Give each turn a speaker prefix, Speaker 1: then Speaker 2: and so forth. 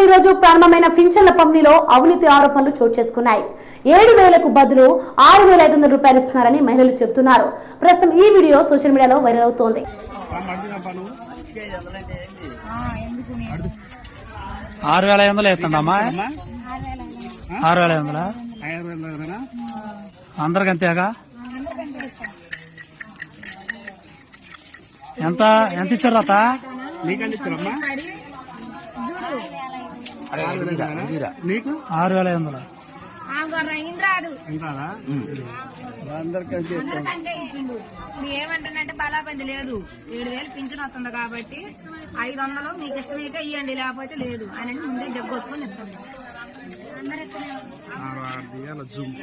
Speaker 1: ఈ రోజు ప్రారంభమైన పింఛన్ల పంపిణీలో అవినీతి ఆరోపణలు చోటు చేసుకున్నాయి. ఏడు వేలకు బదులు ఆరు వేల ఐదు వందల రూపాయలు ఇస్తున్నారని మహిళలు చెబుతున్నారు. ప్రస్తుతం ఈ వీడియో సోషల్ మీడియాలో వైరల్ అవుతోంది.
Speaker 2: ఆరు వేల ఐదు వందలు వేస్తుండమ్మా ఆరు వేల ఐదు వందల? అందరికి అంతేగా ఎంత? ఎంత ఇచ్చారు అత్త
Speaker 3: నీకు
Speaker 2: ఆరు వేల ఐదు వందలు?
Speaker 4: రాదు
Speaker 3: ఎంతాదా
Speaker 4: అందరికంటే ఇచ్చిండు. ఇప్పుడు ఏమంటానంటే బలాబంది లేదు. ఏడు వేలు పింఛన్ వస్తుంది కాబట్టి ఐదు వందలు మీకు ఇష్టమైతే ఇవ్వండి లేకపోతే లేదు. అని ముందే
Speaker 3: దిగాల జూమ్.